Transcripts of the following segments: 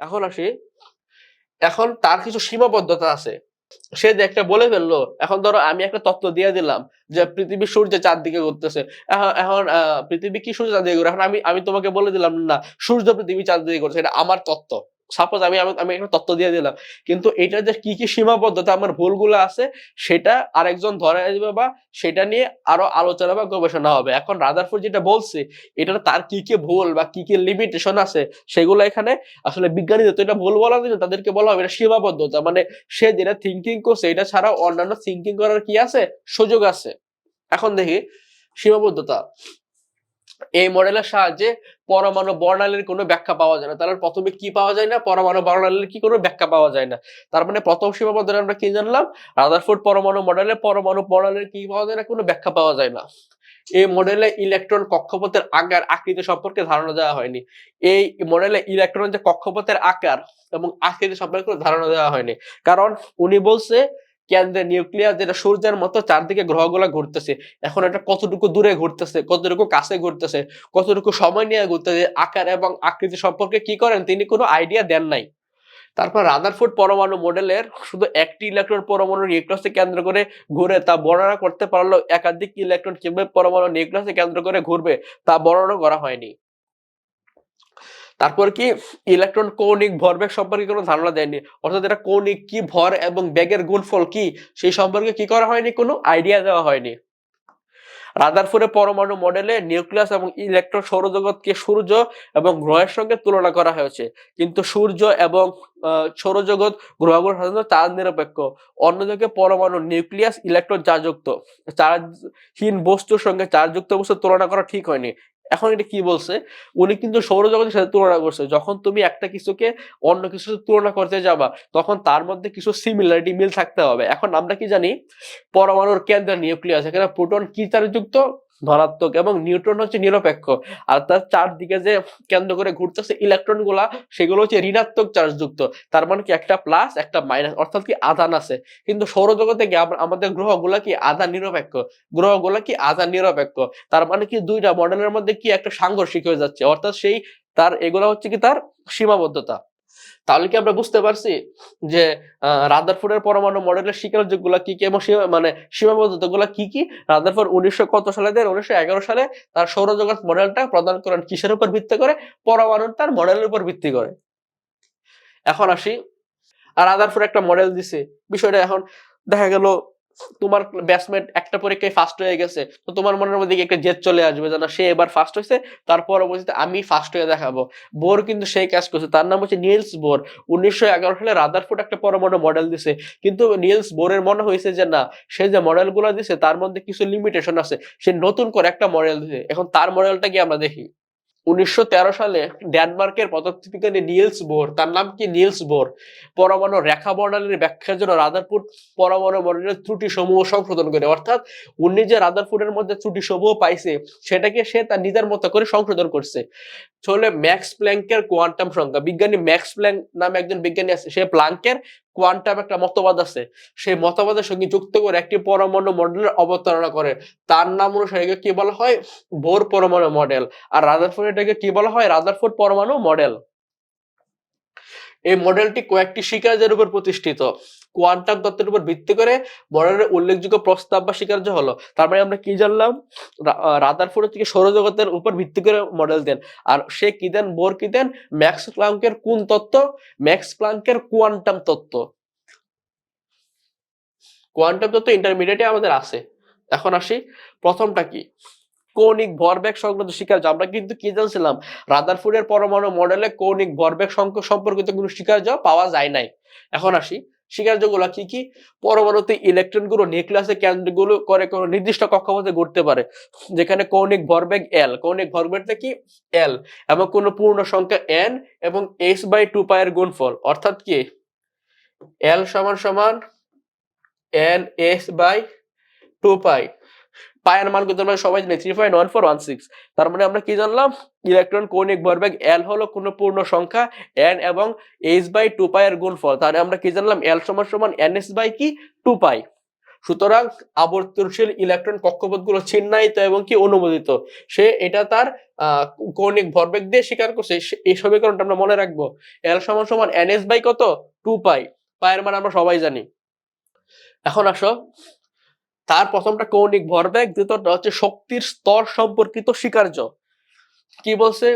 এখন আসি। এখন তার কিছু সীমাবদ্ধতা আছে। সে যে একটা বলে ফেলল, এখন ধরো আমি একটা তত্ত্ব দিয়ে দিলাম যে পৃথিবী সূর্যের চারদিকে ঘুরতেছে। এখন এখন পৃথিবী কি সূর্য চারদিকে ঘুরে? এখন আমি আমি তোমাকে বলে দিলাম না, সূর্য পৃথিবী চারদিকে ঘুরছে, এটা আমার তত্ত্ব। সাপোজ আমি আমি একটা তত্ত্ব দিয়ে দিলাম। কিন্তু এটা যে কি কি সীমাবদ্ধতা, আমার ভুলগুলো আছে, সেটা আরেকজন ধরে দিবে বা সেটা নিয়ে আরও আলোচনা বা গবেষণা হবে। এখন রাদারফোর্ড যেটা বলছে এটা তার কি কি ভুল বা কি কি লিমিটেশন আছে, সেগুলো এখানে আসলে বিজ্ঞানীদের তো এটা ভুল বলা যায় তাদেরকে বলা হবে এটা সীমাবদ্ধতা। মানে সে যেটা থিঙ্কিং করছে, এটা ছাড়াও অন্যান্য থিঙ্কিং করার কি আছে? সুযোগ আছে। এখন দেখি, সীমাবদ্ধতা। এই মডেলের সাহায্যে পরমাণু বর্ণালীর কোনো ব্যাখ্যা পাওয়া যায় না। তাহলে প্রথমে কি পাওয়া যায় না? পরমাণু বর্ণালীর কি কোনো ব্যাখ্যা পাওয়া যায় না? তার মানে প্রথম সীমাবদ্ধতা আমরা কি জানলাম? রাদারফোর্ড পরমাণু মডেলে পরমাণু বর্ণালীর কি পাওয়া যায় না, কোনো ব্যাখ্যা পাওয়া যায় না। এই মডেলে ইলেকট্রন কক্ষপথের আকার আকৃতি সম্পর্কে ধারণা দেওয়া হয়নি। এই মডেলে ইলেকট্রন যে কক্ষপথের আকার এবং আকৃতি সম্পর্কে ধারণা দেওয়া হয়নি। কারণ উনি বলছে কেন্দ্রে নিউক্লিয়াস যেটা সূর্যের মতো চারদিকে গ্রহগুলো ঘুরতেছে। এখন এটা কতটুকু দূরে ঘুরতেছে, কতটুকু কাছে ঘুরতেছে, কতটুকু সময় নিয়ে ঘুরতেছে, আকার এবং আকৃতি সম্পর্কে কি করেন তিনি কোনো আইডিয়া দেন নাই। তারপর রাদারফোর্ড পরমাণু মডেলের শুধু একটি ইলেকট্রন পরমাণু নিউক্লিয়াসকে কেন্দ্র করে ঘুরে তা বর্ণনা করতে পারলেও একাধিক ইলেকট্রন কীভাবে পরমাণু নিউক্লিয়াসকে কেন্দ্র করে ঘুরবে তা বর্ণনা করা হয়নি। তারপর কি? ইলেকট্রন কৌণিক ভরবেগ সম্পর্কে কোনো ধারণা দেয়নি। অর্থাৎ এটা কৌণিক কি ভর এবং বেগের গুণফল কি? সেই সম্পর্কে কি করা হয়নি? কোনো আইডিয়া দেওয়া হয়নি। রাদারফোর্ডের পরমাণু মডেলে নিউক্লিয়াস এবং ইলেকট্রন সৌরজগৎকে সূর্য এবং গ্রহের সঙ্গে তুলনা করা হয়েছে। কিন্তু সূর্য এবং সৌরজগৎ গ্রহগুলো সাধারণত চার্জ নিরপেক্ষ। অন্যদিকে পরমাণু নিউক্লিয়াস, ইলেকট্রন চার্জযুক্ত চার্জহীন বস্তুর সঙ্গে চার্জযুক্ত বস্তুর তুলনা করা ঠিক হয়নি। এখন এটা কি বলছে? উনি কিন্তু সৌরজগতের সাথে তুলনা করছে। যখন তুমি একটা কিছুকে অন্য কিছুর সাথে তুলনা করতে যাবা, তখন তার মধ্যে কিছু সিমিলারিটি মিল থাকতে হবে। এখন আমরা কি জানি? পরমাণুর কেন্দ্রে নিউক্লিয়াস এখানে প্রোটন কি চার্জযুক্ত ধনাত্মক এবং নিউট্রন হচ্ছে নিরপেক্ষ। আর তার চারদিকে যে কেন্দ্র করে ঘুরতেছে ইলেকট্রনগুলা, সেগুলো হচ্ছে ঋণাত্মক চার্জযুক্ত তার মানে কি একটা প্লাস একটা মাইনাস অর্থাৎ কি আধান আছে। কিন্তু সৌরজগতে আমাদের গ্রহগুলা কি আধান নিরপেক্ষ? গ্রহগুলা কি আধান নিরপেক্ষ? তার মানে কি দুইটা মডেলের মধ্যে কি একটা সাংঘর্ষিক হয়ে যাচ্ছে? অর্থাৎ সেই তার, এগুলা হচ্ছে কি তার সীমাবদ্ধতা। তাহলে কি আমরা বুঝতে পারছি যে রাদারফোর্ডের পরমাণু মডেলের স্বীকার্যগুলা কি কি এবং মানে সীমাবদ্ধতা গুলা কি কি? রাদারফোর্ড উনিশশো কত সালে দেন? উনিশশো এগারো সালে তার সৌরজগৎ মডেলটা প্রদান করেন কিসের উপর ভিত্তি করে? পরমাণু তার মডেলের উপর ভিত্তি করে। এখন আসি। আর রাদারফোর্ড একটা মডেল দিছে। বিষয়টা এখন দেখা গেল তোমার ব্যাটসম্যান একটা পরীক্ষায় ফার্স্ট হয়ে গেছে, তো তোমার মনের মধ্যে একটা জেদ চলে আসবে যে না, সে এবার ফার্স্ট হয়েছে, তার পরবর্তীতে আমি ফার্স্ট হয়ে দেখাবো। বোর কিন্তু সেই কাজ করছে, তার নাম হচ্ছে নিলস বোর। উনিশশো এগারো সালে রাদারফোর্ড একটা পরমাণু মডেল দিছে, কিন্তু নিলস বোরের মনে হয়েছে যে না, সে যে মডেলগুলো দিছে, তার মধ্যে কিছু লিমিটেশন আছে, সে নতুন করে একটা মডেল দিছে, এখন তার মডেলটা কি আমরা দেখি? উনিশশো তেরো সালে ডেনমার্কের পদার্থবিজ্ঞানী নিলস বোর, তার নাম কি নিলস বোর, পরমাণু রেখা বর্ণালীর ব্যাখ্যার জন্য রাদারপুর পরমাণু মডেলের ত্রুটি সমূহ সংশোধন করে। অর্থাৎ উনি যে রাদারফোর্ডের মধ্যে ত্রুটি সমূহ পাইছে, সেটাকে সে তার নিজের মতো করে সংশোধন করছে। চলে ম্যাক্স প্ল্যাঙ্কের কোয়ান্টাম সংখ্যা, বিজ্ঞানী ম্যাক্স প্ল্যাঙ্ক নামে একজন বিজ্ঞানী আছে, সে প্ল্যাঙ্কের কোয়ান্টাম একটা মতবাদ আছে। সেই মতবাদের সঙ্গে যুক্ত করে একটি পরমাণু মডেলের অবতারণা করে। তার নাম অনুসারে কি বলা হয়? বোর পরমাণু মডেল আর রাদারফোর্ড এটাকে কি বলা হয়? রাদারফোর্ড পরমাণু মডেল এই মডেলটি কয়েকটি শিকারদের উপর প্রতিষ্ঠিত। কোয়ান্টাম তত্ত্বের উপর ভিত্তি করে মডেলের উল্লেখযোগ্য প্রস্তাব বা স্বীকার্য হলো। তার মানে আমরা কি জানলাম? রাদারফোর্ড থেকে সৌরজগতের উপর ভিত্তি করে মডেল দেন। আর সে কি দেন? বোর কি দেন? ম্যাক্স প্লাঙ্কের কোন তত্ত্ব? ম্যাক্স প্লাঙ্কের কোয়ান্টাম তত্ত্ব। কোয়ান্টাম তত্ত্ব ইন্টারমিডিয়েটে আমাদের আছে। এখন আসি। প্রথমটা কি? কৌণিক ভরবেগ সংক্রান্ত স্বীকার্য। আমরা কিন্তু কি জানছিলাম? রাদারফোর্ডের পরমাণু মডেলে কৌণিক ভরবেগ সম্পর্কিত কোনো স্বীকার্য পাওয়া যায় নাই। এখন আসি। স্বীকার্যগুলো কি কি? পরমাণুতে ইলেকট্রনগুলো নিউক্লিয়াসের কেন্দ্রগুলো করে কোনো নির্দিষ্ট কক্ষপথে ঘুরতে পারে। যেখানে কৌণিক ভরবেগ এল কৌণিক ভরবেগটা কি? এল এবং কোনো পূর্ণ সংখ্যা এন এবং এস বাই টু পায়ের গুণফল। অর্থাৎ কি? এল সমান সমান N S by two pi পায়ের মান কিন্তু আমরা সবাই জানি three point one four one six তার মানে আমরা কি জানলাম? ইলেকট্রন কৌণিক ভরবেগ এল হলো কোনো পূর্ণ সংখ্যা এন এবং এইচ বাই টু পাই এর গুণফল। তাহলে আমরা কি জানলাম? এল সমান সমান এন এস বাই কি? টু পাই সুতরাং আবর্তনশীল ইলেকট্রন কক্ষপথগুলো চিহ্নায়িত এবং কি অনুমোদিত। সে এটা তার কৌণিক ভরবেগ দিয়ে স্বীকার করছে। এই সমীকরণটা আমরা মনে রাখব। এল সমান সমান এনএস বাই কত? টু পাই পায়ের মানে আমরা সবাই জানি। এখন আসো। তার প্রথমটা কৌণিক ভরবেগ, দ্বিতীয়টা হচ্ছে শক্তির স্তর সম্পর্কিত স্বীকার্য। কি বলছে?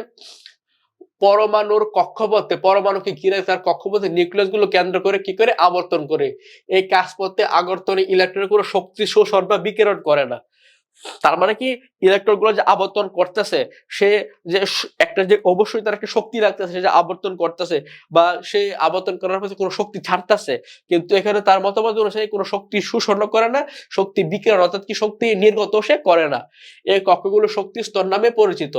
পরমাণুর কক্ষপথে পরমাণুকে ঘিরে তার কক্ষপথে? নিউক্লিয়াসগুলো কেন্দ্র করে কি করে? আবর্তন করে। এই কাজপথে আবর্তনে ইলেকট্রনের কোনো শক্তি শোষণ বা বিকিরণ করে না। তার মানে কি? ইলেকট্রনগুলো যে আবর্তন করতেছে, সে যে একটা যে অবশ্যই তার একটা শক্তি লাগতেছে সে যে আবর্তন করতেছে বা সে আবর্তন করার পরে কোনো শক্তি ছাড়তেছে, কিন্তু এখানে তার মতামত অনুসারে কোনো শক্তি শোষণ করে না, শক্তি বিকিরণ অর্থাৎ কি শক্তি নির্গত সে করে না। এই কক্ষগুলো শক্তি স্তর নামে পরিচিত।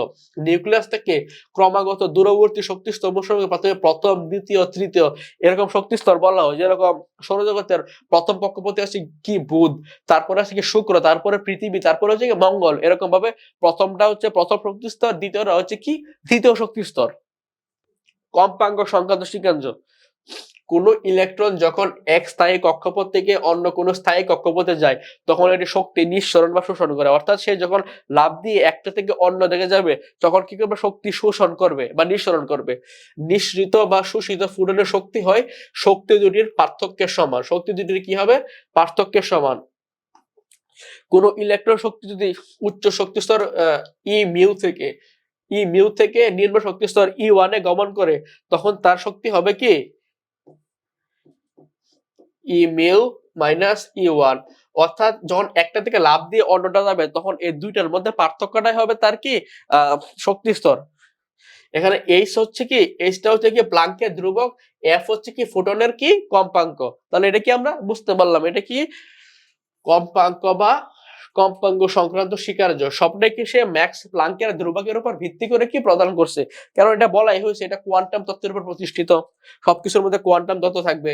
নিউক্লিয়াস থেকে ক্রমাগত দূরবর্তী শক্তি স্তর প্রথমে প্রথমে প্রথম দ্বিতীয়, তৃতীয় এরকম শক্তি স্তর বলা হয়। যেরকম সৌরজগতের প্রথম কক্ষপথে আছে কি বুধ, তারপরে আছে কি শুক্র, তারপরে পৃথিবী, তারপরে হচ্ছে কি? মঙ্গল। এরকম ভাবে প্রথমটা হচ্ছে প্রথম শক্তি স্তর, দ্বিতীয়টা হচ্ছে কি? তৃতীয় শক্তি স্তর। কম্পাঙ্ক সংক্রান্ত সিকাঞ্জ কোন ইলেকট্রন যখন এক স্থায়ী কক্ষপথ থেকে অন্য কোন স্থায়ী কক্ষপথে যায়, তখন এটি শক্তি নিঃসরণ বা শোষণ করে। অর্থাৎ সে যখন লাভ দিয়ে একটা থেকে অন্য দিকে যাবে, তখন কি করবে? শক্তি শোষণ করবে বা নিঃসরণ করবে। নিঃসৃত বা শোষিত ফুটনের শক্তি হয় শক্তি দুটির পার্থক্যের সমান। শক্তি দুটির কি হবে? পার্থক্যের সমান। কোন ইলেকট্রন শক্তি যদি উচ্চ শক্তি স্তর ই মিউ থেকে ই মিউ থেকে নিম্ন শক্তি স্তর ই ওয়ানে গমন করে, তখন তার শক্তি হবে কি? E mu minus E one অর্থাৎ যখন একটা থেকে লাভ দিয়ে অন্যটা যাবে, তখন এই দুইটার মধ্যে পার্থক্যটাই হবে তার কি? শক্তি স্তর এখানে এইচ হচ্ছে কি? এইচটা হচ্ছে কি প্লাঙ্কের ধ্রুবক এফ হচ্ছে কি ফোটনের কি? কম্পাঙ্ক। তাহলে এটা কি আমরা বুঝতে পারলাম? এটা কি? কম্পাঙ্ক বা কম্পাঙ্গ সংক্রান্ত স্বীকার্য সবটাই কি সে ম্যাক্স প্লাঙ্কের ধ্রুবকের উপর ভিত্তি করে কি প্রদান করছে? কারণ এটা বলাই হয়েছে? এটা কোয়ান্টাম তত্ত্বের উপর প্রতিষ্ঠিত। সবকিছুর মধ্যে কোয়ান্টাম তত্ত্ব থাকবে।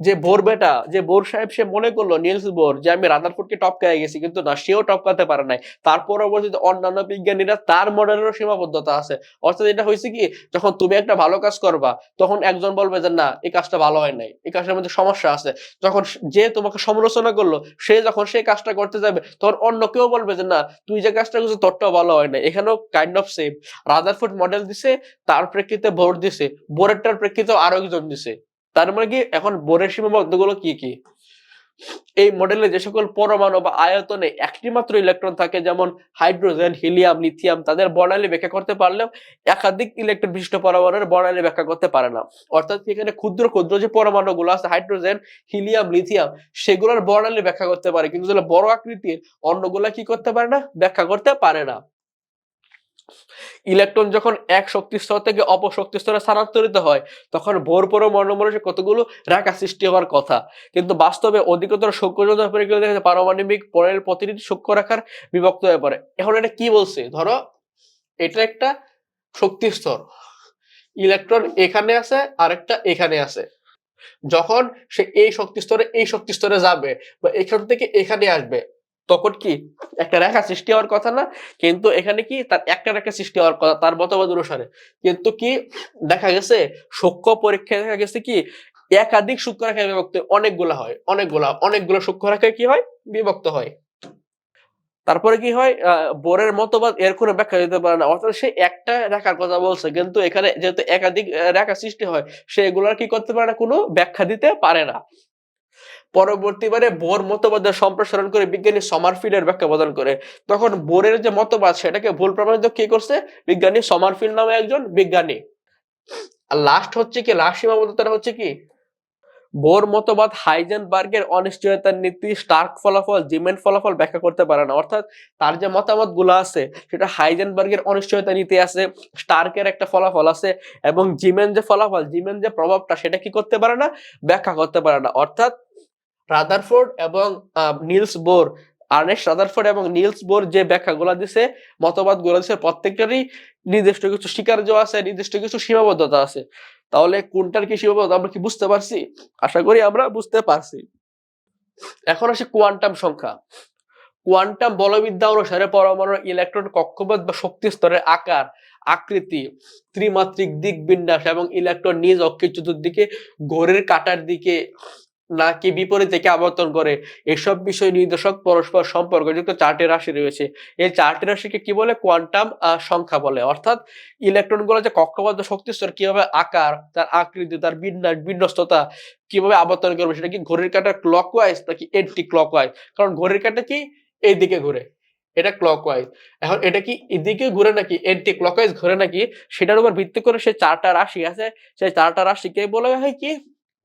যে বোর বেটা, যে বোর সাহেব সে মনে করল, নিলস বোর, যে আমি রাদারফোর্ডকে টপকায় গেছি, কিন্তু না, সেও টপকাতে পারে নাই। তার পরবর্তীতে অন্যান্য বিজ্ঞানীরা তার মডেলেরও সীমাবদ্ধতা আছে। অর্থাৎ এটা হয়েছে কি, যখন তুমি একটা ভালো কাজ করবা, তখন একজন বলবে যে, না, এই কাজটা ভালো হয় নাই, এই কাজটার মধ্যে সমস্যা আছে। যখন যে তোমাকে সমালোচনা করল, সে যখন সেই কাজটা করতে যাবে, তখন অন্য কেউ বলবে যে, না, তুই যে কাজটা করছিস, তোরটাও ভালো হয় না এখানেও kind of same Rutherford model দিছে, তার প্রেক্ষিতে বোর দিছে, বোরেরটার প্রেক্ষিতে আরও একজন দিছে। তার মানে কি এখন বোরের সীমাবদ্ধগুলো কি কি? এই মডেলে যে সকল পরমাণু বা আয়তনে একটি মাত্র ইলেকট্রন থাকে, যেমন হাইড্রোজেন, হিলিয়াম, লিথিয়াম, তাদের বর্ণালী ব্যাখ্যা করতে পারলেও একাধিক ইলেকট্রন বিশিষ্ট পরমাণুর বর্ণালী ব্যাখ্যা করতে পারে না। অর্থাৎ এখানে ক্ষুদ্র ক্ষুদ্র যে পরমাণুগুলো আছে, হাইড্রোজেন, হিলিয়াম, লিথিয়াম, সেগুলোর বর্ণালী ব্যাখ্যা করতে পারে। কিন্তু বড় আকৃতির অন্যগুলা কি করতে পারে না? ব্যাখ্যা করতে পারে না। ইলেকট্রন যখন এক শক্তি স্তর থেকে অপর শক্তি স্তরে স্থানান্তরিত হয়, তখন ভোর পরমাণু কতগুলো রেখা সৃষ্টি হওয়ার কথা। কিন্তু বাস্তবে অধিকতর সূক্ষ্মজনতা পরীক্ষা দেখা যায় পারমাণবিক পরের প্রতিটি সূক্ষ্ম রেখার বিভক্ত হয়ে পড়ে। এখন এটা কি বলছে? ধরো, এটা একটা শক্তি স্তর। ইলেকট্রন এখানে আছে, আরেকটা এখানে আছে। যখন সে এই শক্তি স্তরে এই শক্তি স্তরে যাবে বা এখান থেকে এখানে আসবে তখন কি একটা রেখা সৃষ্টি হওয়ার কথা না? কিন্তু এখানে কি তার একটা রেখা সৃষ্টি হওয়ার কথা, তার মতবাদ অনুসারে। কিন্তু কি দেখা গেছে, সূক্ষ্ম পরীক্ষায় দেখা গেছে কি, একাধিক সূক্ষ্ম রেখায় বিভক্ত, অনেকগুলা হয়, অনেকগুলা, অনেকগুলো সূক্ষ্ম রেখায় কি হয়? বিভক্ত হয়। তারপরে কি হয়? বোরের মতবাদ এর কোনো ব্যাখ্যা দিতে পারে না। অর্থাৎ সে একটা রেখার কথা বলছে, কিন্তু এখানে যেহেতু একাধিক রেখা সৃষ্টি হয়, সে এগুলার কি করতে পারে না? কোনো ব্যাখ্যা দিতে পারে না। পরবর্তীবারে বোর মতবাদের সম্প্রসারণ করে বিজ্ঞানী সমারফিল্ডের ব্যাখ্যা প্রদান করে। তখন বোরের যে মতবাদ, সেটাকে ভুল প্রমাণিত কি করছে? বিজ্ঞানী সমারফিল্ড নামে একজন বিজ্ঞানী। আর লাস্ট হচ্ছে কি? লাস্ট সীমাবদ্ধতা হচ্ছে কি? বোর মতবাদ হাইজেনবার্গের অনিশ্চয়তার নীতি, স্টার্ক ফলাফল, জিমেন ফলাফল ব্যাখ্যা করতে পারে না। অর্থাৎ তার যে মতামতগুলো আছে, সেটা হাইজেনবার্গের অনিশ্চয়তা নীতি আছে, স্টার্কের একটা ফলাফল আছে, এবং জিমেন যে ফলাফল, জিমেন যে প্রভাবটা, সেটা কি করতে পারে না? ব্যাখ্যা করতে পারে না। অর্থাৎ রাদারফোর্ড এবং নিলস বোর। আর্নেস্ট রাদারফোর্ড এবং নিলস বোর যে ব্যাখ্যাগুলো দিছে মতবাদগুলো দিছে, প্রত্যেকটারই নির্দিষ্ট কিছু স্বীকার্য আছে, নির্দিষ্ট কিছু সীমাবদ্ধতা আছে। তাহলে কোনটার কি সীমাবদ্ধতা আমরা কি বুঝতে পারছি? আশা করি আমরা বুঝতে পারছি। এখন আসি কোয়ান্টাম সংখ্যা। কোয়ান্টাম বলবিদ্যা অনুসারে পরমাণুর ইলেকট্রন কক্ষপথ বা শক্তি স্তরের আকার, আকৃতি, ত্রিমাত্রিক দিক বিন্যাস এবং ইলেকট্রন নিজ অক্ষের চতুর্দিকে ঘড়ির কাটার দিকে নাকি বিপরীত থেকে আবর্তন করে? এসব বিষয় নির্দেশক পরস্পর সম্পর্কযুক্ত চারটি রাশি রয়েছে। এই চারটি রাশিকে কি বলে? কোয়ান্টাম সংখ্যা বলে। অর্থাৎ ইলেকট্রনগুলো যে কক্ষপথ শক্তি স্তর কীভাবে আকার, তার আকৃতি, তার বিন্যাস, বিন্যস্ততা কীভাবে আবর্তন করবে, সেটা কি ঘড়ির কাঁটা ক্লকওয়াইজ নাকি এন্টি ক্লক ক্লকওয়াইজ কারণ ঘড়ির কাঁটা কি? এই দিকে ঘুরে। এটা ক্লকওয়াইজ এখন এটা কি এদিকে ঘুরে নাকি এন্টি ক্লকওয়াইজ ঘুরে নাকি? সেটার উপর ভিত্তি করে সে চারটা রাশি আছে। সেই চারটা রাশিকে বলা হয় কি?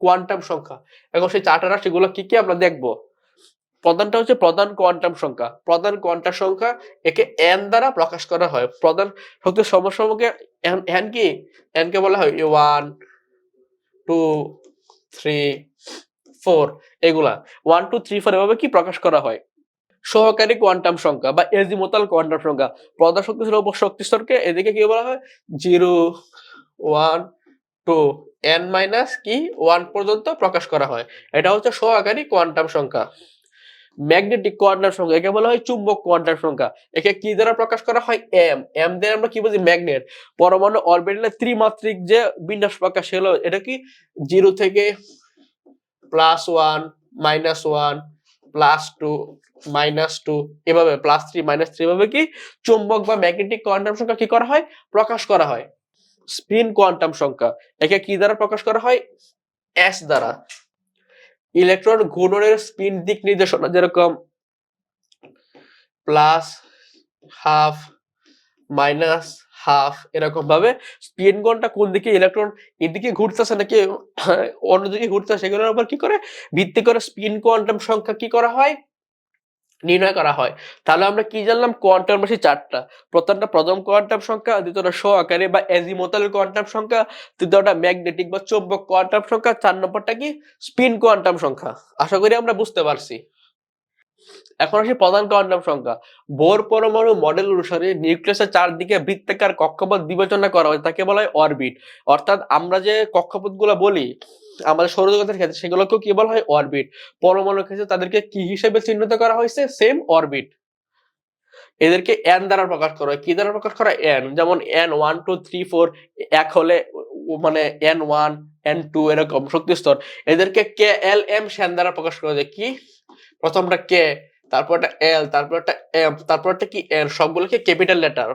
কোয়ান্টাম সংখ্যা। এখন সেই চারটা রাশিগুলো কি কি আমরা দেখব? প্রধানটা হচ্ছে প্রধান কোয়ান্টাম সংখ্যা। প্রধান কোয়ান্টাম সংখ্যা একে এন দ্বারা প্রকাশ করা হয়। প্রধান শক্তির সমসমকে এন কি? এন কে বলা হয় ওয়ান টু থ্রি ফোর এগুলা। ওয়ান টু থ্রি ফোর এভাবে কি প্রকাশ করা হয়? সহকারী কোয়ান্টাম সংখ্যা বা এজিমোতাল কোয়ান্টাম সংখ্যা। প্রধান শক্তি শক্তি স্তরকে এদিকে কি বলা হয়? Zero one two N minus কি? ওয়ান পর্যন্ত প্রকাশ করা হয়। এটা হচ্ছে সহকারী কোয়ান্টাম সংখ্যা। ম্যাগনেটিক কোয়ান্টাম সংখ্যা, একে বলা হয় চুম্বক কোয়ান্টাম সংখ্যা। একে কি দ্বারা প্রকাশ করা হয়? এম এম দিয়ে আমরা কি বুঝি? ম্যাগনেট পরমাণু অরবিটালে ত্রিমাত্রিক যে বিন্যাস প্রকাশ হলো, এটা কি? জিরো থেকে plus one minus one plus two minus two এভাবে প্লাস থ্রি মাইনাস থ্রি এভাবে কি? চুম্বক বা ম্যাগনেটিক কোয়ান্টাম সংখ্যা কি করা হয়? প্রকাশ করা হয়। স্পিন কোয়ান্টাম সংখ্যা, একে কি দ্বারা প্রকাশ করা হয়? এস দ্বারা। ইলেকট্রন ঘূর্ণনের স্পিন দিক নির্দেশনা যেরকম প্লাস হাফ মাইনাস হাফ এরকম ভাবে স্পিন কোণটা কোন দিকে ইলেকট্রন এদিকে ঘুরতেছে নাকি অন্যদিকে ঘুরতেছে, সেগুলোর উপর কি করে? ভিত্তি করে স্পিন কোয়ান্টাম সংখ্যা কি করা হয়? নির্ণয় করা হয়। তাহলে আমরা কি জানলাম? কোয়ান্টাম রাশি চারটা। প্রথমটা প্রথম কোয়ান্টাম সংখ্যা, দ্বিতীয়টা স্ব আকারে বা এজিমোতাল কোয়ান্টাম সংখ্যা, তৃতীয়টা ম্যাগনেটিক বা চৌম্বক কোয়ান্টাম সংখ্যা, চার নম্বরটা কি? স্পিন কোয়ান্টাম সংখ্যা। আশা করি আমরা বুঝতে পারছি। এখন আসি প্রধান কোয়ান্টাম সংখ্যা। বোর পরমাণু মডেল অনুসারে নিউক্লিয়াসের চারদিকে বৃত্তাকার কক্ষপথ বিবেচনা করা হয়, তাকে বলা হয় অরবিট অর্থাৎ আমরা যে কক্ষপথগুলো বলি, আমাদের সৌরজগতের ক্ষেত্রে সেগুলোকেও কি বলা হয়? অরবিট পরমাণুর ক্ষেত্রে তাদেরকে কি হিসেবে চিহ্নিত করা হয়েছে? সেম অরবিট এদেরকে এন দ্বারা প্রকাশ করা হয়। কি দ্বারা প্রকাশ করা? এন যেমন N one two three four এক হলে মানে এন ওয়ান এন টু এরকম শক্তি স্তর এদেরকে কে এল এম শ্যান দ্বারা প্রকাশ করা যায় কি? প্রথমটা কে, তারপর একটা এল, তারপর একটা এম, তারপর একটা কি এন, সবগুলোকে ক্যাপিটাল লেটার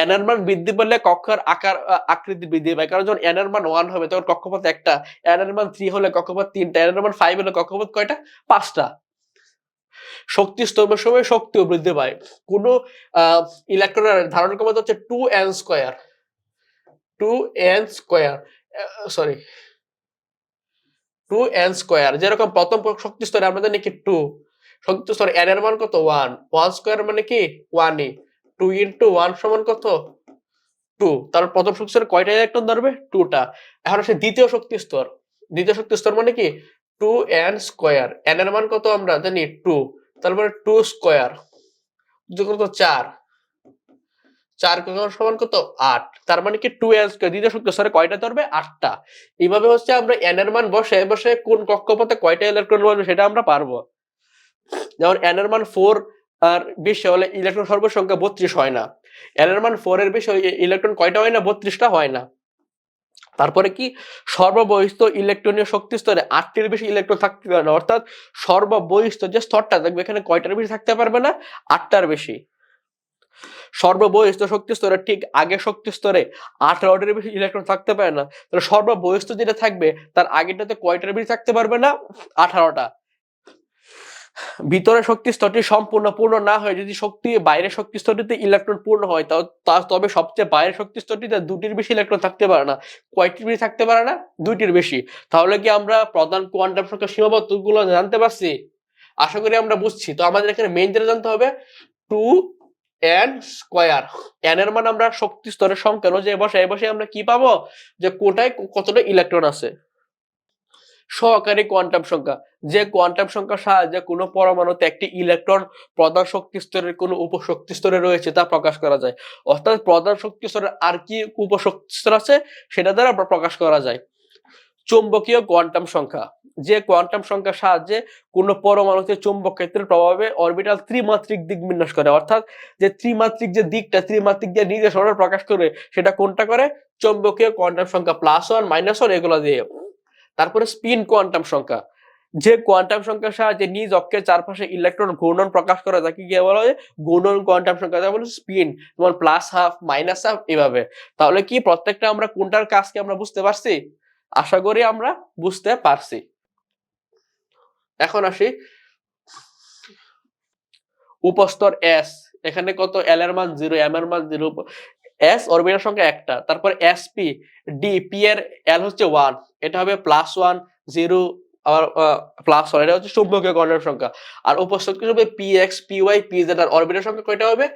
এন এর মান বৃদ্ধি পেলে কক্ষের আকার আকৃতি বৃদ্ধি পায়। কারণ যখন এন এর মান ওয়ান হবে, তখন কক্ষপথ একটা, এন এর মান থ্রি হলে কক্ষপথ তিনটা, এন মান ফাইভ হলে কক্ষপথ কয়টা? পাঁচটা। শক্তি স্তম্ভের সময় শক্তিও বৃদ্ধি পায়। কোন ইলেকট্রনের ধারণ ক্ষমতা হচ্ছে two N square two N square sorry two N square, যেরকম প্রথম শক্তি স্তরে আমরা জানি কি টু শক্তি স্তরে এন এর মান কত? ওয়ান ওয়ান স্কোয়ার মানে কি? ওয়ানই টু ইন্টু ওয়ান সমান কত? টু তার প্রথম শক্তি স্তরে কয়টা ইলেকট্রন ধরবে? টুটা এখন আসে দ্বিতীয় শক্তি স্তর। দ্বিতীয় শক্তি স্তর মানে কি? Two N square. এন এর মান কত আমরা? জানি টু তারপরে টু স্কোয়ার। কত চার। চার সমান কত? আট। তার মানে কি টু এন স্কোয়ার দ্বিতীয় স্তরে কয়টা ধরবে? আটটা। এইভাবে হচ্ছে আমরা এন এর মান বসে বসে কোন কক্ষপথে কয়টা ইলেকট্রন বসবে সেটা আমরা পারব। যেমন এন এর মান ফোর আর বেশি হলে ইলেকট্রন সর্বসংখ্যা বত্রিশ হয় না। এন এর মান ফোর এর বেশি ইলেকট্রন কয়টা হয় না? বত্রিশটা হয় না। তারপরে কি? সর্ববহিষ্ঠ ইলেকট্রনীয় শক্তি স্তরে আটটির বেশি ইলেকট্রন থাকতে পারে না। অর্থাৎ সর্ববহিষ্ঠ যে স্তরটা থাকবে, এখানে কয়টার বেশি থাকতে পারবে না? আটটার বেশি। সর্ববহিষ্ঠ শক্তি স্তরে ঠিক আগে শক্তি স্তরে আঠারোটার বেশি ইলেকট্রন থাকতে পারে না। তাহলে সর্ববহিষ্ঠ যেটা থাকবে, তার আগেটাতে কয়টার বেশি থাকতে পারবে না? আঠারোটা। ভিতরে শক্তি স্তরটি সম্পূর্ণ পূর্ণ না হয় যদি শক্তি বাইরের শক্তি স্তরটিতে ইলেকট্রন পূর্ণ হয়, তাও তা তবে সবচেয়ে বাইরের শক্তি স্তরটিতে দুটির বেশি ইলেকট্রন থাকতে পারে না। কয়টির বেশি থাকতে পারে না? দুইটির বেশি। তাহলে কি আমরা প্রধান কোয়ান্টাম সংখ্যা সীমাবদ্ধগুলো জানতে পারছি? আশা করি আমরা বুঝছি। তো আমাদের এখানে মেইন যেটা জানতে হবে টু এন স্কোয়ার এন এর মান আমরা শক্তি স্তরের সংখ্যা যে বসে বসে আমরা কি পাবো? যে কোটায় কতটা ইলেকট্রন আছে? সহকারী কোয়ান্টাম সংখ্যা। যে কোয়ান্টাম সংখ্যার সাহায্যে কোনো পরমাণুতে একটি ইলেকট্রন প্রধান শক্তি স্তরের কোনো উপশক্তি স্তরে রয়েছে তা প্রকাশ করা যায়। অর্থাৎ প্রধান শক্তি স্তরের আর কি উপশক্তি স্তর আছে, সেটা দ্বারা প্রকাশ করা যায়। চুম্বকীয় কোয়ান্টাম সংখ্যা। যে কোয়ান্টাম সংখ্যার সাহায্যে কোন পরমাণুতে চুম্বক ক্ষেত্রের প্রভাবে অরবিটাল ত্রিমাত্রিক দিক বিন্যাস করে। অর্থাৎ যে ত্রিমাত্রিক যে দিকটা, ত্রিমাত্রিক যে নির্দেশনা প্রকাশ করে, সেটা কোনটা করে? চুম্বকীয় কোয়ান্টাম সংখ্যা প্লাস ওয়ান মাইনাস ওয়ান এগুলো দিয়ে। তারপরে স্পিন কোয়ান্টাম সংখ্যা। যে কোয়ান্টাম সংখ্যার সাহায্যে নিজ অক্ষের চারপাশে ইলেকট্রন ঘূর্ণন প্রকাশ করা যায় কি বলা হয়? ঘূর্ণন কোয়ান্টাম সংখ্যা। যা বলে স্পিন তোমার প্লাস হাফ মাইনাস হাফ এভাবে। তাহলে কি প্রত্যেকটা আমরা কোনটার কাজকে আমরা বুঝতে পারছি? আশা করি আমরা বুঝতে পারছি। এখন আসি। উপস্তর এস এখানে কত? এল এর মান জিরো এম এর মান জিরো এস অরবিটাল সংখ্যা একটা, তারপর এস পি ডি পি এর এল হচ্ছে ওয়ান এটা হবে প্লাস ওয়ান জিরো আবার প্লাস ওয়ান এটা হচ্ছে চুম্বকীয় কর্ণের সংখ্যা। আর উপস্থিত কিছু হবে? P X P Y P Z আর অরবিটাল সংখ্যা কয়টা হবে?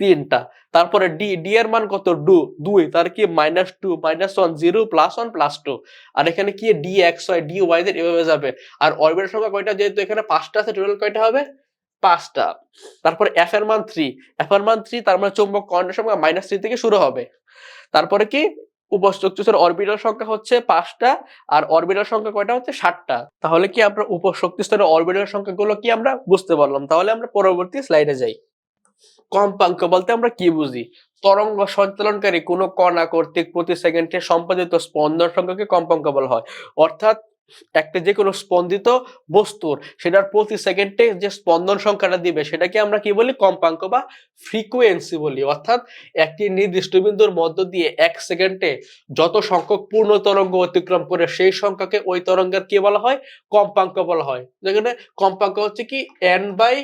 তিনটা। তারপরে ডি ডি এর মান কত? ডু দুই, তার কি minus two minus one zero plus one plus two আর এখানে কি? D X Y D Y Z এভাবে যাবে। আর অরবিটাল সংখ্যা কয়টা? যেহেতু এখানে পাঁচটা আছে টোটাল কয়টা হবে? পাঁচটা। তারপরে এফ এর মান থ্রি এফ এর মান থ্রি তার মানে চুম্বক কর্ণের সংখ্যা মাইনাস থ্রি থেকে শুরু হবে। তারপরে কি? উপশক্তিস্তরের অরবিটাল সংখ্যা হচ্ছে পাঁচটা, আর অরবিটাল সংখ্যা কয়টা? হচ্ছে ষাটটা তাহলে কি আমরা উপশক্তি স্তরের অরবিটাল সংখ্যাগুলো কি আমরা বুঝতে পারলাম? তাহলে আমরা পরবর্তী স্লাইডে যাই। কম্পাঙ্ক বলতে আমরা কি বুঝি? তরঙ্গ সঞ্চালনকারী কোনো কণা কর্তৃক প্রতি সেকেন্ডে সম্পাদিত স্পন্দন সংখ্যাকে কম্পাঙ্ক বলা হয়। অর্থাৎ একটা যে কোনো স্পন্দিত বস্তুর সেটার প্রতি সেকেন্ডে যে স্পন্দন সংখ্যাটা দিবে সেটাকে আমরা কি বলি? কম্পাঙ্ক বা ফ্রিকুয়েন্সি বলি। অর্থাৎ একটি নির্দিষ্ট বিন্দুর মধ্য দিয়ে এক সেকেন্ডে যত সংখ্যক পূর্ণ তরঙ্গ অতিক্রম করে সেই সংখ্যাকে ওই তরঙ্গের কি বলা হয়? কম্পাঙ্ক বলা হয়। যেখানে কম্পাঙ্ক হচ্ছে কি? N by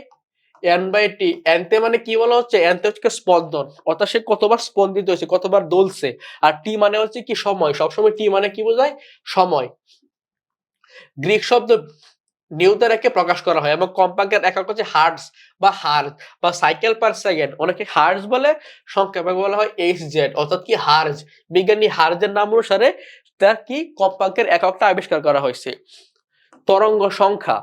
N by T এনতে মানে কি বলা হচ্ছে? এনতে হচ্ছে স্পন্দন। অর্থাৎ সে কতবার স্পন্দিত হয়েছে, কতবার দোলছে। আর টি মানে হচ্ছে কি সময়। সবসময় টি মানে কি বোঝায়? সময়। গ্রিক শব্দ নিউতারাকে প্রকাশ করা হয় এবং কম্পাঙ্কের একক হচ্ছে হার্টস বা হার্জ বা সাইকেল পার সেকেন্ড। অনেকে হার্জ বলে সংখ্যা বলা হয় এইচ জেড অর্থাৎ কি হার্জ বিজ্ঞানী হার্জের নাম অনুসারে তার কি কম্পাঙ্কের এককটা আবিষ্কার করা হয়েছে। তরঙ্গ সংখ্যা।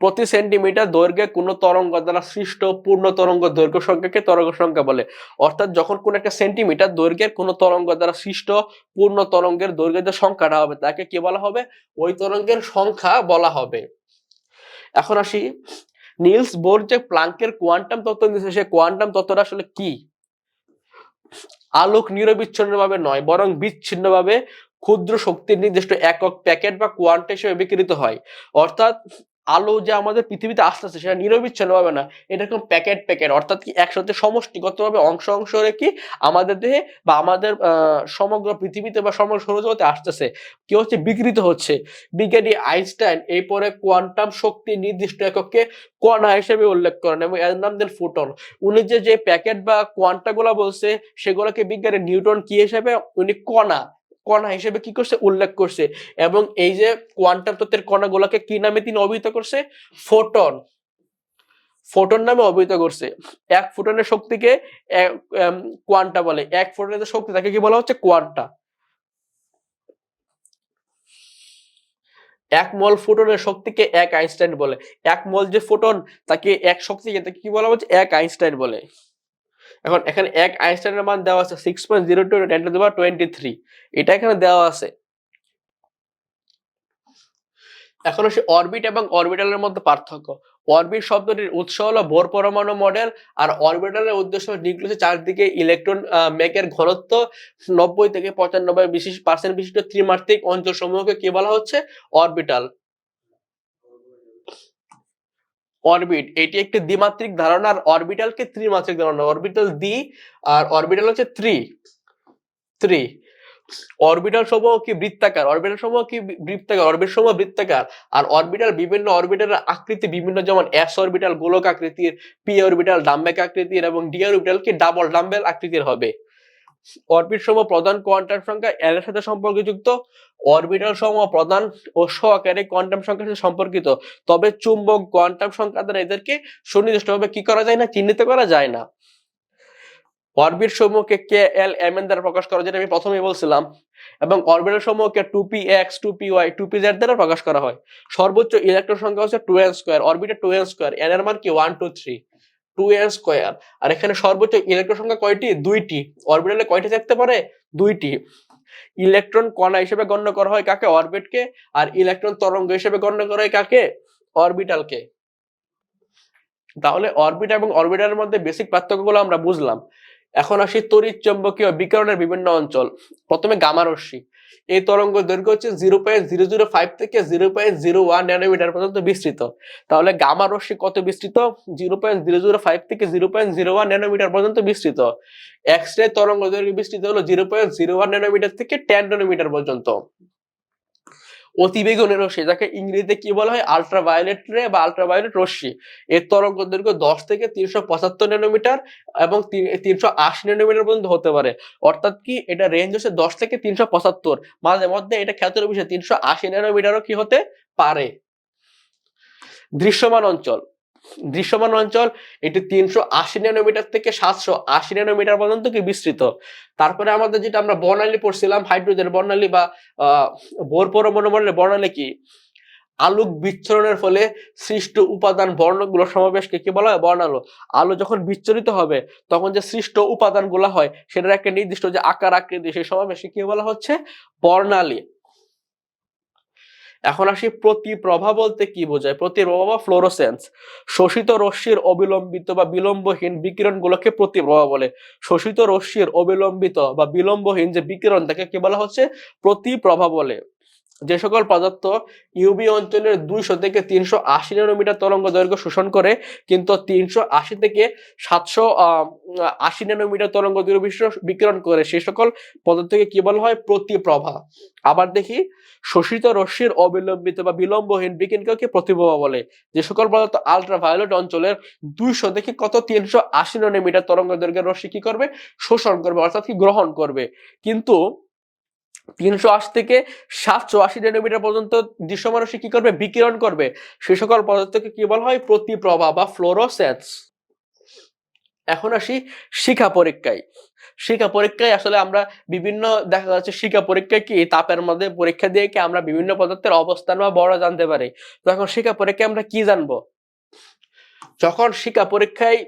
প্রতি সেন্টিমিটার দৈর্ঘ্যে কোনো তরঙ্গ দ্বারা সৃষ্ট পূর্ণ তরঙ্গ দৈর্ঘ্য সংখ্যাকে তরঙ্গ সংখ্যা বলে। অর্থাৎ যখন কোন একটা সেন্টিমিটার দৈর্ঘ্যের কোনো তরঙ্গ দ্বারা সৃষ্ট পূর্ণ তরঙ্গের দৈর্ঘ্যের যে সংখ্যাটা হবে, তাকে কি বলা হবে? ওই তরঙ্গের সংখ্যা বলা হবে। এখন আসি। নিলস বোর যে প্লাঙ্কের কোয়ান্টাম তত্ত্ব দিয়েছে সে কোয়ান্টাম তত্ত্বটা আসলে কি? আলোক নিরবিচ্ছিন্নভাবে নয়, বরং বিচ্ছিন্নভাবে ক্ষুদ্র শক্তির নির্দিষ্ট একক প্যাকেট বা কোয়ান্টা হিসেবে বিকৃত হয়। অর্থাৎ আলো যে আমাদের পৃথিবীতে আসতেছে, সেটা নিরবিচ্ছিন্ন ভাবে না এরকম প্যাকেট প্যাকেট। অর্থাৎ কি একসাথে সমষ্টিগতভাবে অংশ অংশ রেখে আমাদের দেহে বা আমাদের সমগ্র পৃথিবীতে বা সমগ্র সৌরজগতে আসতেছে। কি হচ্ছে? বিকৃত হচ্ছে। বিজ্ঞানী আইনস্টাইন এই পরে কোয়ান্টাম শক্তি নির্দিষ্ট এককে কণা হিসেবে উল্লেখ করেন এবং এর নাম দেন ফুটন। উনি যে যে প্যাকেট বা কোয়ান্টাগুলা বলছে, সেগুলোকে বিজ্ঞানী নিউটন কি হিসেবে? উনি কণা কণা হিসেবে কি করছে? উল্লেখ করছে। এবং এই যে কোয়ান্টাম তত্ত্বের কণাগুলোকে কি নামে তিনি অভিহিত করছে? ফোটন। ফোটন নামে অভিহিত করছে। এক ফোটনের শক্তিকে কোয়ান্টা বলে। এক ফোটনের যে শক্তি, তাকে কি বলা হচ্ছে? কোয়ান্টা। এক মল ফোটনের শক্তিকে এক আইনস্টাইন বলে। এক মল যে ফোটন, তাকে এক শক্তিকে তাকে কি বলা হচ্ছে? এক আইনস্টাইন বলে। এখন, এখানে এক আইনস্টাইনের মান দেওয়া আছে six point zero two ten to the power twenty three এটা এখানে দেওয়া আছে। এখন হচ্ছে অরবিট এবং অরবিটালের মধ্যে পার্থক্য। অরবিট শব্দটির উৎস হলো বোর পরমাণু মডেল আর অরবিটালের উদ্দেশ্য নিউক্লিয়াসের চারদিকে ইলেকট্রন মেকের ঘনত্ব। নব্বই থেকে পঁচানব্বই বিশিষ্ট পার্সেন্ট বিশিষ্ট ত্রিমাত্রিক অঞ্চল সমূহকে কি বলা হচ্ছে? অরবিটাল অরবিট এটি একটি দ্বিমাত্রিক ধারণা আর অরবিটালকে ত্রিমাত্রিক ধারণা। অরবিটাল দ্বি আর অরবিটাল হচ্ছে থ্রি থ্রি অরবিটাল সমূহ কি বৃত্তাকার? অরবিটাল সমূহ কি বৃত্তাকার? অরবিট সমূহ বৃত্তাকার। আর অরবিটাল বিভিন্ন অরবিটালের আকৃতি বিভিন্ন, যেমন এস অরবিটাল গোলক আকৃতির পি অরবিটাল ডাম্বেক আকৃতির এবং ডি অরবিটাল কি ডাবল ডাম্বেল আকৃতির হবে। অরবিট সমূহ প্রধান কোয়ান্টাম সংখ্যা এর সাথে সম্পর্কযুক্ত। অরবিটাল সমূহ প্রধান ও সহকারী কোয়ান্টাম সংখ্যার সাথে সম্পর্কিত। তবে চুম্বক কোয়ান্টাম সংখ্যা দ্বারা এদেরকে সুনির্দিষ্টভাবে কি করা যায় না, চিহ্নিত করা যায় না। অরবিট সমূহকে কে এল এম এন দ্বারা প্রকাশ করা, যেটা আমি প্রথমেই বলছিলাম, এবং অরবিটাল সমূহকে two P X, two P Y, two P Z দ্বারা প্রকাশ করা হয়। সর্বোচ্চ ইলেকট্রন সংখ্যা হচ্ছে two N square orbital two N square, N এর মান কি? One, two, three. Two N square আর এখানে সর্বোচ্চ ইলেকট্রন সংখ্যা কয়টি? দুইটি। অরবিটালে কয়টি থাকতে পারে? দুইটি। ইলেকট্রন কণা হিসেবে গণ্য করা হয় কাকে? অরবিটকে আর ইলেকট্রন তরঙ্গ হিসেবে গণ্য করা হয় কাকে? অরবিটালকে তাহলে অরবিট এবং অরবিটালের মধ্যে বেসিক পার্থক্যগুলো আমরা বুঝলাম। এখন আসি তড়িৎ চৌম্বকীয় বিকিরণের বিভিন্ন অঞ্চল। প্রথমে গামা রশ্মি। এই তরঙ্গ দৈর্ঘ্য হচ্ছে zero point zero zero five থেকে zero point zero one nanometre পর্যন্ত বিস্তৃত। তাহলে গামা রশ্মি কত বিস্তৃত? Zero point zero zero five থেকে zero point zero one nanometre পর্যন্ত বিস্তৃত। এক্স রে তরঙ্গ দৈর্ঘ্য বিস্তৃত হলো zero point zero one nanometre থেকে টেন ন্যানোমিটার পর্যন্ত। অতিবেগুনি রশ্মি, যাকে ইংরেজিতে কি বলা হয়? আলট্রাভায়োলেট রে বা আলট্রাভায়োলেট রশ্মি। এর তরঙ্গ দৈর্ঘ্য দশ থেকে তিনশো পঁচাত্তর ন্যানোমিটার এবং তিনশো আশি ন্যানোমিটার পর্যন্ত হতে পারে। অর্থাৎ কি এটা রেঞ্জ হচ্ছে দশ থেকে তিনশো পঁচাত্তর। মাঝে মধ্যে এটা খ্যাতের বিষয় তিনশো আশি ন্যানোমিটারও কি হতে পারে। দৃশ্যমান অঞ্চল। দৃশ্যমান অঞ্চল, এটি তিনশো আশি ন্যানোমিটার থেকে সাতশো আশি ন্যানোমিটার পর্যন্ত কি বিস্তৃত। তারপরে আমাদের যেটা আমরা বর্ণালী পড়ছিলাম, হাইড্রোজেন বর্ণালী বা বোর পরমাণু বর্ণালী কি? আলোক বিচ্ছরণের ফলে সৃষ্ট উপাদান বর্ণগুলো সমাবেশকে কি বলা হয়? বর্ণালো। আলো যখন বিচ্ছরিত হবে, তখন যে সৃষ্ট উপাদানগুলো হয়, সেটার একটা নির্দিষ্ট যে আকার আকৃতি, সেই সমাবেশকে কি বলা হচ্ছে? বর্ণালী। এখন আসি প্রতি প্রতিপ্রভা বলতে কি বোঝায়? প্রতি প্রতিপ্রভা বা ফ্লোরোসেন্স শোষিত রশ্মির অবিলম্বিত বা বিলম্বহীন বিকিরণ বিকিরণগুলোকে প্রতিপ্রভা বলে। শোষিত রশ্মির অবিলম্বিত বা বিলম্বহীন যে বিকিরণ, তাকে কি বলা হচ্ছে? প্রতি প্রতিপ্রভা বলে। যে সকল পদার্থ ইউবি অঞ্চলের দুইশো থেকে তিনশো আশি ন্যানোমিটার তরঙ্গ দৈর্ঘ্য শোষণ করে, কিন্তু তিনশো আশি থেকে সাতশো আশি ন্যানোমিটার তরঙ্গ দৈর্ঘ্য বিকিরণ করে সেই সকল পদার্থকে কি বলা হয়? প্রতিপ্রভা। আবার দেখি, শোষিত রশ্মির অবিলম্বিত বা বিলম্বহীন বিকিরণকে প্রতিপ্রভা বলে। যে সকল পদার্থ আলট্রাভায়োলেট অঞ্চলের দুইশো থেকে কত? তিনশো আশি ন্যানোমিটার তরঙ্গ দৈর্ঘ্যের রশ্মি কি করবে? শোষণ করবে, অর্থাৎ কি গ্রহণ করবে। কিন্তু তিনশো আশি থেকে সাতশো আশি ন্যানোমিটার পর্যন্ত দৃশ্যমান রশ্মি কি করবে? বিকিরণ করবে। সে সকল পদার্থকে কি বলা হয়? প্রতিপ্রভা বা ফ্লোরোসেন্স এখন আসি শিখা পরীক্ষায়। শিক্ষা পরীক্ষায় আসলে আমরা বিভিন্ন, দেখা যাচ্ছে শিক্ষা পরীক্ষায় কি? তাপের মধ্যে পরীক্ষা দিয়ে কি আমরা বিভিন্ন পদার্থের অবস্থান বা বড় জানতে পারি। তো এখন শিক্ষা পরীক্ষায় আমরা কি জানব? যখন শিক্ষা পরীক্ষায়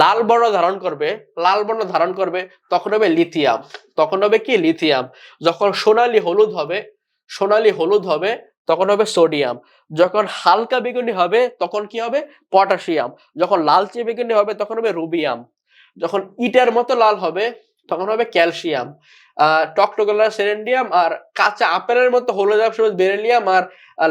লাল বর্ণ ধারণ করবে, লাল বর্ণ ধারণ করবে, তখন হবে লিথিয়াম তখন হবে কি লিথিয়াম যখন সোনালি হলুদ হবে, সোনালি হলুদ হবে, তখন হবে সোডিয়াম যখন হালকা বেগুনি হবে, তখন কি হবে? পটাশিয়াম যখন লালচে বেগুনি হবে, তখন হবে রুবিয়াম যখন ইটের মতো লাল হবে, তখন হবে ক্যালসিয়াম টকটোকলার সেরেন্ডিয়াম আর কাঁচা আপেলের মতো হলুদ সবুজ বেরেলিয়াম আর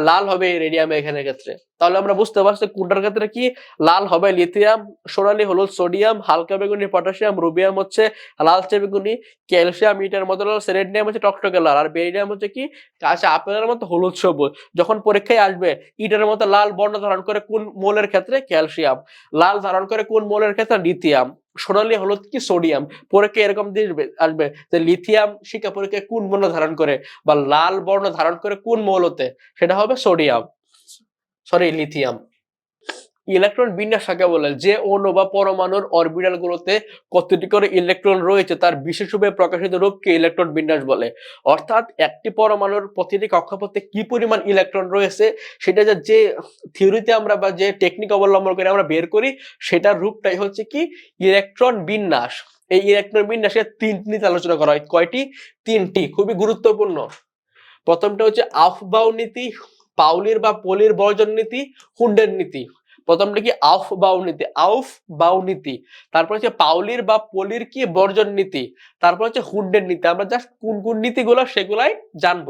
লাল হবে রেডিয়াম এখানে ক্ষেত্রে। তাহলে আমরা বুঝতে পারছি কোনটার ক্ষেত্রে কি? লাল হবে লিথিয়াম সোনালি হলুদ সোডিয়াম হালকা বেগুনি পটাশিয়াম রুবিয়াম হচ্ছে লালচে বেগুনি ক্যালসিয়াম ইটের মতো সেরেন্ডিয়াম হচ্ছে টকটকে লাল, আর বেরিয়াম হচ্ছে কি? কাঁচা আপেলের মতো হলুদ সবুজ। যখন পরীক্ষায় আসবে ইটের মতো লাল বর্ণ ধারণ করে কোন মোলের ক্ষেত্রে? ক্যালসিয়াম লাল ধারণ করে কোন মোলের ক্ষেত্রে? লিথিয়াম সোনালি হলুদ কি সোডিয়াম? পরীক্ষা এরকম দিয়ে আসবে যে লিথিয়াম শিক্ষা পরীক্ষায় কোন বর্ণ ধারণ করে বা লাল বর্ণ ধারণ করে কোন মৌলতে? সেটা হবে সোডিয়াম। Sorry lithium. ইলেকট্রন বিন্যাস কাকে বলে, যে অণু বা পরমাণুর অরবিটাল গুলোতে কতটি করে ইলেকট্রন রয়েছে, তার বিশেষভাবে প্রকাশিত রূপকে ইলেকট্রন বিন্যাস বলে। অর্থাৎ একটি পরমাণুর প্রতিটি কক্ষপথে কি পরিমাণ ইলেকট্রন রয়েছে, সেটা যে থিওরিতে আমরা বা যে টেকনিক অবলম্বন করে আমরা বের করি, সেটার রূপটাই হচ্ছে কি, ইলেকট্রন বিন্যাস। এই ইলেকট্রন বিন্যাসের তিনটি আলোচনা করা হয়। কয়টি? তিনটি, খুবই গুরুত্বপূর্ণ। প্রথমটা হচ্ছে আফবাউ নীতি, পাউলির বা পলির বর্জন নীতি, হুন্ডের নীতি। প্রথমটা কি আউফ বাউ নীতি? আউফ বাউ নীতি। তারপর হচ্ছে পাউলির বা পলির কি বর্জন নীতি? তারপর হচ্ছে হুন্ডের নীতি। আমরা জাস্ট কোন কোন নীতিগুলো সেগুলাই জানব।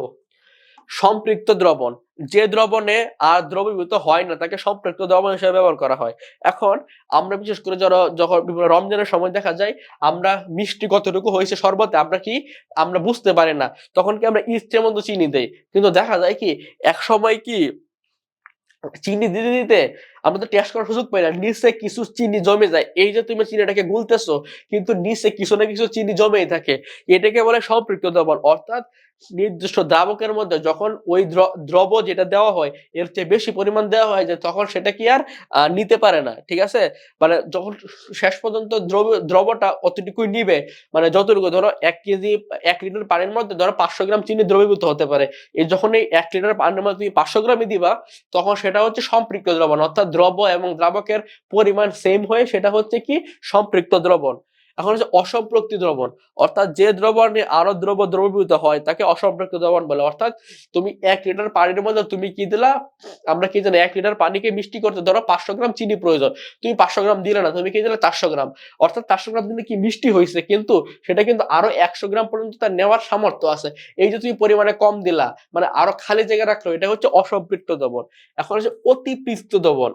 সম্পৃক্ত দ্রবণ। যে দ্রবণে আর দ্রবীভূত হয় না, তাকে সম্পৃক্ত দ্রবণ হিসেবে ব্যবহার করা হয়। এখন আমরা বিশেষ করে যারা যখন বিভিন্ন রমজানের সময় দেখা যায়, আমরা মিষ্টি কতটুকু হয়েছে শরবতে, আমরা কি, আমরা বুঝতে পারি না। তখন কি আমরা ইচ্ছের মতো চিনি দেই? কিন্তু দেখা যায় কি, এক সময় কি, চিনি দিতে দিতে আমরা তো টেস্ট করার সুযোগ পাই না। নিচে কিছু চিনি জমে যায়। এই যে তুমি চিনিটাকে গুলতেছো, কিন্তু নিচে কিছু না কিছু চিনি জমেই থাকে। এটাকে বলে সম্পৃক্ত দ্রবণ অর্থাৎ নির্দিষ্ট দ্রাবকের মধ্যে যখন ওই দ্রব যেটা দেওয়া হয়, এর চেয়ে বেশি পরিমাণ দেওয়া হয় যে তখন সেটা কি আর নিতে পারে না, ঠিক আছে? মানে যখন শেষ পর্যন্ত দ্রব, দ্রবটা অতটুকুই নিবে মানে যতটুকু ধরো এক কেজি, এক লিটার পানির মধ্যে ধরো পাঁচশো গ্রাম চিনি দ্রবীভূত হতে পারে। এই যখন এই এক লিটার পানির মধ্যে তুমি পাঁচশো গ্রামই দিবা, তখন সেটা হচ্ছে সম্পৃক্ত দ্রবণ, অর্থাৎ দ্রব এবং দ্রাবকের পরিমাণ সেম হয়ে সেটা হচ্ছে কি? সম্পৃক্ত দ্রবণ। এখন হচ্ছে অসম্পৃক্ত দ্রবণ। অর্থাৎ যে দ্রবণে আরও দ্রব্য দ্রবীভূত হয়, তাকে অসম্পৃক্ত দ্রবণ বলে। অর্থাৎ তুমি এক লিটার পানির মধ্যে তুমি কি দিলা? আমরা কি জানি, এক লিটার পানিকে মিষ্টি করতে ধরো পাঁচশো গ্রাম চিনি প্রয়োজন। তুমি পাঁচশো গ্রাম দিলে না, তুমি কি দিলে? চারশো গ্রাম। অর্থাৎ চারশো গ্রাম দিলে কি মিষ্টি হয়েছে কিন্তু সেটা কিন্তু আরও একশো গ্রাম পর্যন্ত তার নেওয়ার সামর্থ্য আছে। এই যে তুমি পরিমাণে কম দিলা মানে আরও খালি জায়গা রাখল, এটা হচ্ছে অসম্পৃক্ত দ্রবণ। এখন হচ্ছে অতিপৃক্ত দ্রবণ।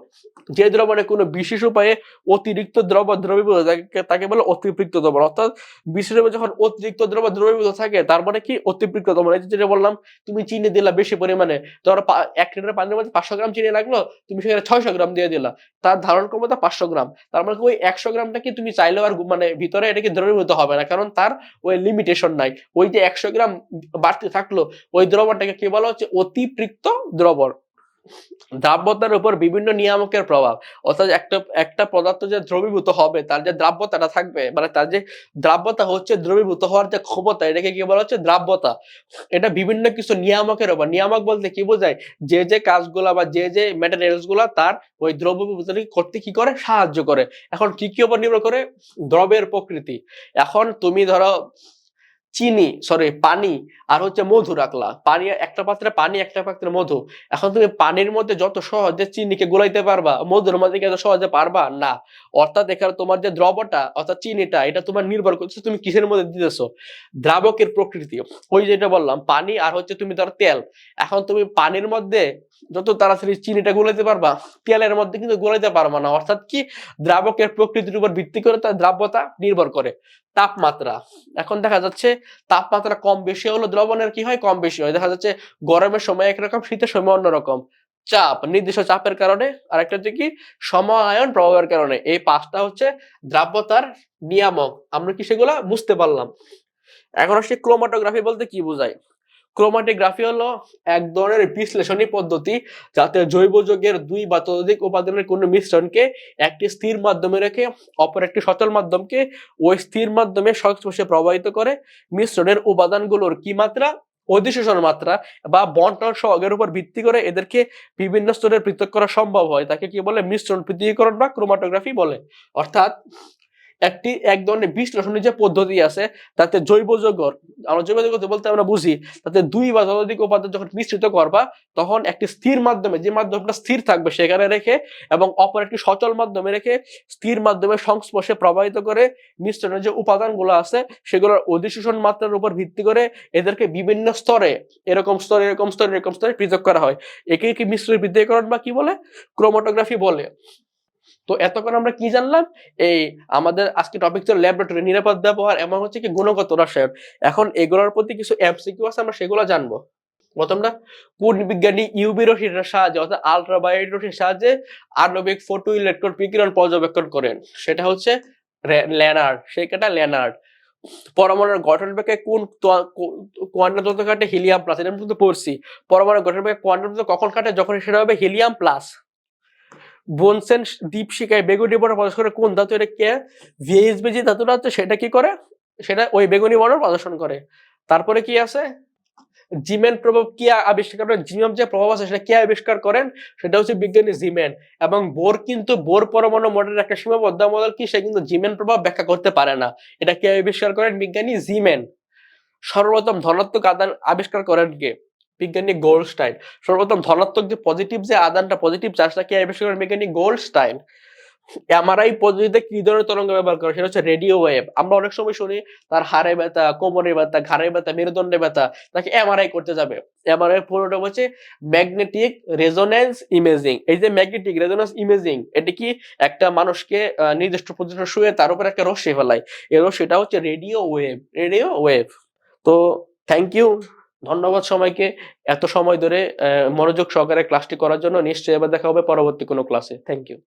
যে দ্রবণে কোনো বিশেষ উপায়ে অতিরিক্ত দ্রব্য দ্রবীভূত, তাকে বলে অতিরিক্ত দ্রবণ অর্থাৎ উপায়ে যখন অতিরিক্ত দ্রব্য দ্রবীভূত থাকে, তার মানে কি? অতিরিক্ত দ্রবণ এই যে যেটা বললাম, তুমি চিনি দিলা বেশি পরিমাণে। ধরো এক লিটার পানির মধ্যে পাঁচশো গ্রাম চিনি লাগল, তুমি সেখানে ছয়শো গ্রাম দিয়ে দিলা। তার ধারণ ক্ষমতা পাঁচশো গ্রাম। তার মানে ওই একশো গ্রামটা কি তুমি চাইলেও আর মানে ভিতরে এটাকে দ্রবীভূত হবে না। কারণ তার ওই লিমিটেশন নাই। ওই যে একশো গ্রাম বাড়তি থাকল, ওই দ্রবণটাকে কি বলা হচ্ছে? অতিপৃক্ত দ্রবণ। দ্রাব্যতার উপর বিভিন্ন নিয়ামকের প্রভাব। অর্থাৎ একটা একটা পদার্থ যে দ্রবীভূত হবে, তার যে দ্রাব্যতাটা থাকবে মানে তার যে দ্রাব্যতা হচ্ছে দ্রবীভূত হওয়ার যে ক্ষমতা, এটাকে কি বলা হচ্ছে? দ্রাব্যতা। এটা বিভিন্ন কিছু নিয়ামকের উপর। নিয়ামক বলতে কি বোঝায়? যে যে কাজগুলা বা যে যে ম্যাটেরিয়ালসগুলা তার ওই দ্রব্যভূতকে করতে কি করে? সাহায্য করে। এখন কি কি উপর নির্ভর করে? দ্রবের প্রকৃতি। এখন তুমি ধরো চিনি সরি পানি আর হচ্ছে মধু রাখলা। পানি একটা পাত্রে পানি, একটা পাত্রে মধু। এখন তুমি পানির মধ্যে যত সহজে চিনিকে গুলাইতে পারবা, মধুর মধ্যে কি সহজে পারবা? না। অর্থাৎ এখানে তোমার যে দ্রবটা, অর্থাৎ চিনিটা, এটা তোমার নির্ভর করছে তুমি কিসের মধ্যে দিতেছো? দ্রাবকের প্রকৃতি। ওই যেটা বললাম, পানি আর হচ্ছে তুমি ধর তেল। এখন তুমি পানির মধ্যে যত তাড়াতাড়ি চিনিটা গুলাইতে পারবা, তেলের মধ্যে কিন্তু গুলাইতে পারবা না। অর্থাৎ কি? দ্রাবকের প্রকৃতির উপর ভিত্তি করে তার দ্রাব্যতা নির্ভর করে। তাপমাত্রা। এখন দেখা যাচ্ছে তাপমাত্রা কম বেশি হলো দ্রবণের কি হয়? কম বেশি হয়। দেখা যাচ্ছে গরমের সময় একরকম, শীতের সময় অন্যরকম। চাপ, নির্দিষ্ট চাপের কারণে, আরেকটা হচ্ছে কি? সমায়ন প্রভাবের কারণে। এই পাঁচটা হচ্ছে দ্রাব্যতার নিয়ামক। আমরা কি সেগুলা বুঝতে পারলাম? এখন আসছে ক্রোমাটোগ্রাফি বলতে কি বোঝায়? ক্রোমাটোগ্রাফি হলো এক ধরনের বিশ্লেষণী পদ্ধতি যাতে জৈব যৌগের দুই বা ততোধিক উপাদানের কোনো মিশ্রণকে একটি স্থির মাধ্যমে রেখে অপর একটি সচল মাধ্যমকে ওই স্থির মাধ্যমে সংস্পর্শে প্রবাহিত করে মিশ্রণের উপাদানগুলোর কি মাত্রা, অধিশোষণ মাত্রা বা বন্টন সহগের উপর ভিত্তি করে এদেরকে বিভিন্ন স্তরে পৃথক করা সম্ভব হয়। তাকে কি বলে? মিশ্রণ পৃথকীকরণ বা ক্রোমাটোগ্রাফি বলে। অর্থাৎ একটি এক ধরনের বিশ্লেষণের যে পদ্ধতি আছে, তাতে জৈব যৌগ আমরা জৈব যৌগ বলতে আমরা বুঝি, তাতে দুই বা ততোধিক উপাদান যখন মিশ্রিত করবা, তখন একটি স্থির মাধ্যমে, যে মাধ্যমটা স্থির থাকবে সেখানে রেখে এবং অপর একটি সচল মাধ্যমে রেখে স্থির মাধ্যমে সংস্পর্শে প্রবাহিত করে মিশ্রণের যে উপাদানগুলো আছে, সেগুলোর অধিশোষণ মাত্রার উপর ভিত্তি করে এদেরকে বিভিন্ন স্তরে, এরকম স্তরে এরকম স্তরে এরকম স্তরে পৃথক করা হয়। একে কি মিশ্র বৃদ্ধিকরণ বা কি বলে? ক্রোমাটোগ্রাফি বলে। তো এতক্ষণ আমরা কি জানলাম? এই আমাদের আজকে টপিক ছিল ল্যাবরেটরি নিরাপদ ব্যবহার এমন হচ্ছে কি গুণগত রসায়ন। এখন এগুলোর প্রতি কিছু এমসিকিউ আছে, আমরা সেগুলো জানব। প্রথমটা কোন বিজ্ঞানী ইউবি সাহায্যে অর্থাৎ সাহায্যে আণবিক ফটো ইলেকট্রন বিকিরণ পর্যবেক্ষণ করেন। সেটা হচ্ছে ল্যানার্ড সেটা ল্যানার্ড। পরমাণুর গঠন ব্যাখ্যায় কোন কোয়ান্টাম তত্ত্ব কাটে? হিলিয়াম প্লাস, এটা কিন্তু পড়ছি। পরমাণুর গঠন ব্যাখ্যায় কোয়ান্টাম তত্ত্ব কখন কাটে? যখন সেটা হবে হিলিয়াম প্লাস। বোনসেন দীপশিকায় বেগুনি বর্ণ প্রদর্শন করে কোন ধাতু, এটা কে? ভিএসবি যে ধাতুটা হচ্ছে সেটা কি করে? সেটা ওই বেগুনি বর্ণ প্রদর্শন করে। তারপরে কি আছে? জিমেন প্রভাব কি আবিষ্কার করেন? জিমেন যে প্রভাব আছে, সেটা কে আবিষ্কার করেন? সেটা হচ্ছে বিজ্ঞানী জিমেন। এবং বোর কিন্তু বোর পরমাণু মডেলের একটা সীমাবদ্ধ মডেল কি? সে কিন্তু জিমেন প্রভাব ব্যাখ্যা করতে পারে না। এটা কে আবিষ্কার করেন? বিজ্ঞানী জিমেন। সর্বপ্রথম ধনাত্মক আদান আবিষ্কার করেন কে? বিজ্ঞানী গোল্ডস্টাইন সর্বপ্রথম ধনাত্মক যে পজিটিভ যে আদানটা পজিটিভ চার্জটা কে আবিষ্কার করেন বিজ্ঞানী গোল্ডস্টাইন এমআরআই পদ্ধতিতে কি ধরনের তরঙ্গ ব্যবহার করে? সেটা হচ্ছে রেডিও ওয়েভ। আমরা অনেক সময় শুনি, তার হাড়ে ব্যথা, কোমরে ব্যথা, ঘাড়ে ব্যথা, মেরুদণ্ডে ব্যথা, তাকে এমআরআই করতে যাবে। এমআরআই পুরোটা হচ্ছে ম্যাগনেটিক রেজোনেন্স ইমেজিং এই যে ম্যাগনেটিক রেজোনেন্স ইমেজিং এটি কি একটা মানুষকে নির্দিষ্ট পজিশনে শুয়ে তার উপর একটা রশ্মি ফেলায়। এই রশ্মিটা হচ্ছে রেডিও ওয়েভ রেডিও ওয়েভ। তো থ্যাংক ইউ ধন্যবাদ সবাইকে। এত সময় ধরে মনোযোগ সহকারে ক্লাসটি করার জন্য নিশ্চয়ই এবার দেখা হবে পরবর্তী কোনো ক্লাসে থ্যাংক ইউ